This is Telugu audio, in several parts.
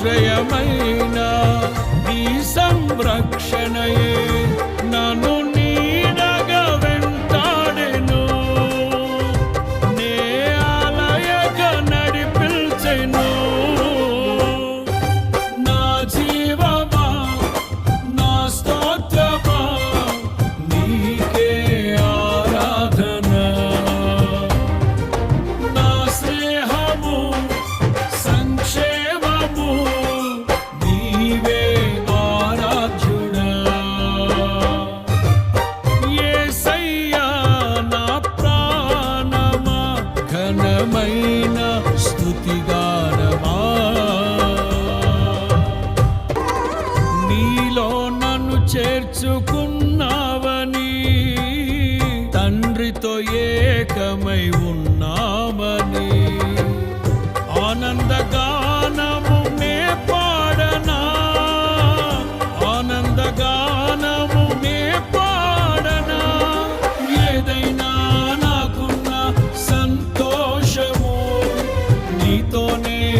ఆశ్రయమైన నీ సంరక్షణయే. ఘనమైన స్తుతిగానమా నీలో నన్ను చేర్చుకున్నావని తండ్రితో ఏకమై ఉన్నామని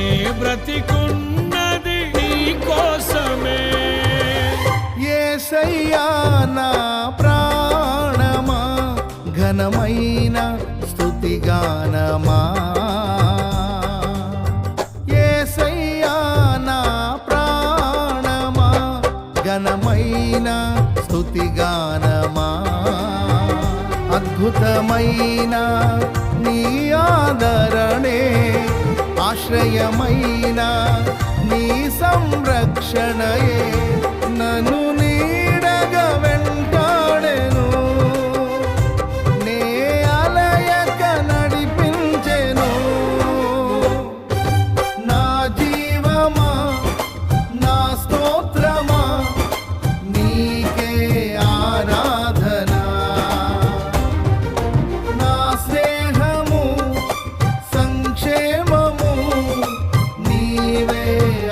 నే బ్రతికున్నది నీ కోసమే. ఏసయ్యా నా ప్రాణమా ఘనమైన స్థుతిగానమా. ఏసయ్యా నా ప్రాణమా ఘనమైన స్తుతిగానమా అద్భుతమైన నీ ఆదరణే ఆశ్రయమైన నీ సంరక్షణయే. We.